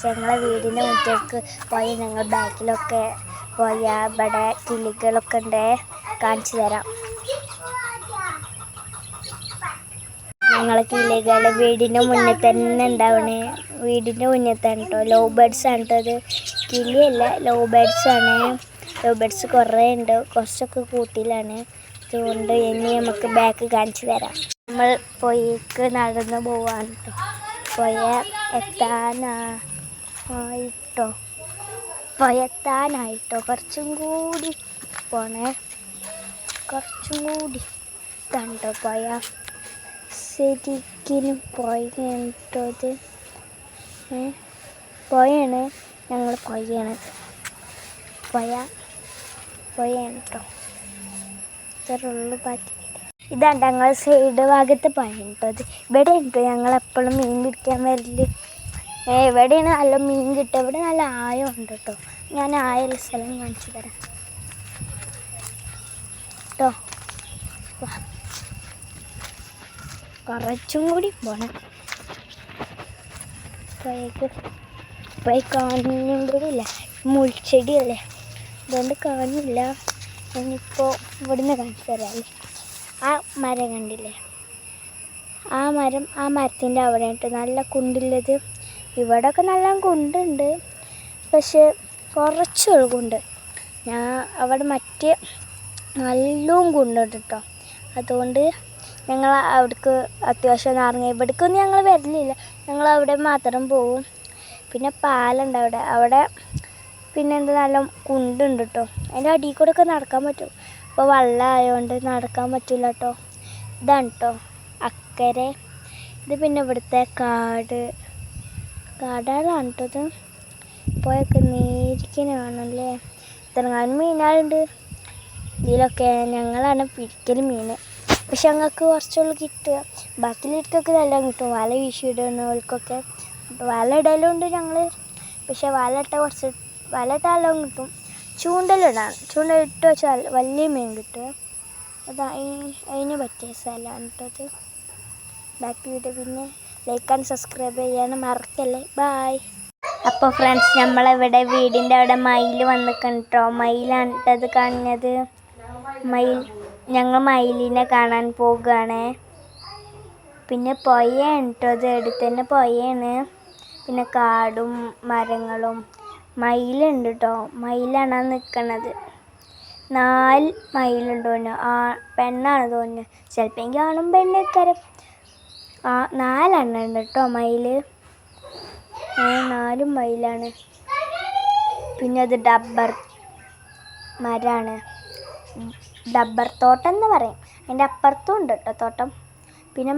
ഞങ്ങളെ വീടിന്റെ മുറ്റേക്ക് പോയി ഞങ്ങൾ ബാക്കിലൊക്കെ പോയി ഇവിടെ കിളികളൊക്കെ ഉണ്ട്. കാണിച്ചു തരാം. ഞങ്ങളെ കിളികൾ വീടിന്റെ മുന്നിൽ തന്നെ ഉണ്ടാവണേ. വീടിന്റെ മുന്നിൽ തന്നെ കേട്ടോ ലോ ബേഡ്സ് ആണ് കേട്ടോ അത് കിളിയല്ല ലോ ബേഡ്സ് ആണ്. ലോ ബേഡ്സ് കുറേ ഉണ്ട്. കുറച്ചൊക്കെ കൂട്ടിയിലാണ് അതുകൊണ്ട് ഇനി നമുക്ക് ബാക്ക് കാണിച്ചു തരാം. നമ്മൾ പോയിക്ക് നടന്ന് പോവാണ് കേട്ടോ എത്താനാ. എത്താനായിട്ടോ പൊയ പയത്താനായിട്ടോ കുറച്ചും കൂടി പോണേ. കുറച്ചും കൂടി കണ്ടോ പോയ? ശരിക്കും പൊയ്യാട്ടോ ഇത് പോയാണ് ഞങ്ങൾ പൊയ്യാണ് പോയ? പോയാണ് കേട്ടോ. ഇത്രയുള്ളൂ ബാക്കി ഇതാണ് ഞങ്ങൾ സൈഡ് ഭാഗത്ത് പോയിട്ടോ ഇവിടെ ഉണ്ട് ഞങ്ങൾ എപ്പോഴും മീൻ പിടിക്കാൻ വരൽ. ഏ ഇവിടെയാണ് നല്ല മീൻ കിട്ടുക. ഇവിടെ നല്ല ആയം ഉണ്ട് കേട്ടോ ഞാൻ ആയൊരു സ്ഥലം കാണിച്ചു തരാം. കേട്ടോ കുറച്ചും കൂടി പോണം. പോയേക്ക് പോയി കാണുന്നും കൂടി ഇല്ല? അതുകൊണ്ട് കാണില്ല ഞാനിപ്പോൾ ഇവിടുന്ന് കാണിച്ചു തരാമല്ലേ ആ മരം കണ്ടില്ലേ? ആ മരം ആ മരത്തിന്റെ അവിടെ ആയിട്ട് നല്ല കുണ്ടുള്ളത് ഇവിടെയൊക്കെ നല്ല കുണ്ടുണ്ട്. പക്ഷേ കുറച്ചുള്ളൂ കുണ്ട്. ഞാൻ അവിടെ മറ്റേ നല്ലോണം കുണ്ടുണ്ട് കേട്ടോ അതുകൊണ്ട് ഞങ്ങൾ അവിടേക്ക് അത്യാവശ്യം ഇറങ്ങി. ഇവിടേക്കൊന്നും ഞങ്ങൾ വരലില്ല. ഞങ്ങൾ അവിടെ മാത്രം പോവും. പിന്നെ പാലുണ്ട് അവിടെ. അവിടെ പിന്നെ എന്താ നല്ല കുണ്ടുണ്ട് കേട്ടോ അതിന്റെ അടിയിൽ കൂടെ ഒക്കെ നടക്കാൻ പറ്റും. അപ്പോൾ വെള്ളമായതുകൊണ്ട് നടക്കാൻ പറ്റില്ല കേട്ടോ ഇതാണ് കേട്ടോ അക്കരെ. ഇത് പിന്നെ ഇവിടുത്തെ കാട്. കാടുകളാണ് കേട്ടോ പോയൊക്കെ നേരിക്കനെ വേണമല്ലേ ഇത്രങ്ങാനും മീനാളുണ്ട്. ഇതിലൊക്കെ ഞങ്ങളാണ് പിടിക്കൽ മീൻ പക്ഷെ ഞങ്ങൾക്ക് കുറച്ചുള്ളൂ കിട്ടുക. ബാക്കിയിലിട്ടൊക്കെ നല്ല കിട്ടും. വല വീശിയിടുന്നവർക്കൊക്കെ വല ഇടലുണ്ട് ഞങ്ങൾ പക്ഷെ വല ഇട്ട കുറച്ച് വല ഇട്ടാലും കിട്ടും. ചൂണ്ടലിടാണ് ചൂണ്ടലിട്ട് വെച്ചാൽ വലിയ മീൻ കിട്ടുക. അതാ അതിന് പറ്റിയ സ്ഥലമാണ് കേട്ടോ അത് ബാക്കി വീഡിയോ പിന്നെ ലൈക്ക് ആൻഡ് സബ്സ്ക്രൈബ് ചെയ്യാനും മറക്കല്ലേ. ബായ് അപ്പോൾ ഫ്രണ്ട്സ് നമ്മളിവിടെ വീടിന്റെ അവിടെ മയിൽ വന്ന് കണ്ടോ മയിലാണ് ഇത് കാണുന്നത്. മയിൽ ഞങ്ങൾ മയിലിനെ കാണാൻ പോകുകയാണ് പിന്നെ പുഴയാണ് കേട്ടോ അത് എടുത്ത് തന്നെ പുഴയാണ് പിന്നെ കാടും മരങ്ങളും. മയിലുണ്ട് കേട്ടോ മയിലാണ് നിൽക്കണത് നാല് മയിലുണ്ട് തോന്നുന്നു. ആ പെണ്ണാണ് തോന്നുന്നു. ചിലപ്പോൾ ആണും പെണ്ണേക്കാരം ആ നാലെണ്ണം ഉണ്ട് കേട്ടോ മയിൽ നാലും മയിലാണ്. പിന്നെ അത് ഡബ്ബർ മരമാണ് ഡബ്ബർ തോട്ടം എന്ന് പറയും. അതിന്റെ അപ്പുറത്തും ഉണ്ട് കേട്ടോ തോട്ടം. പിന്നെ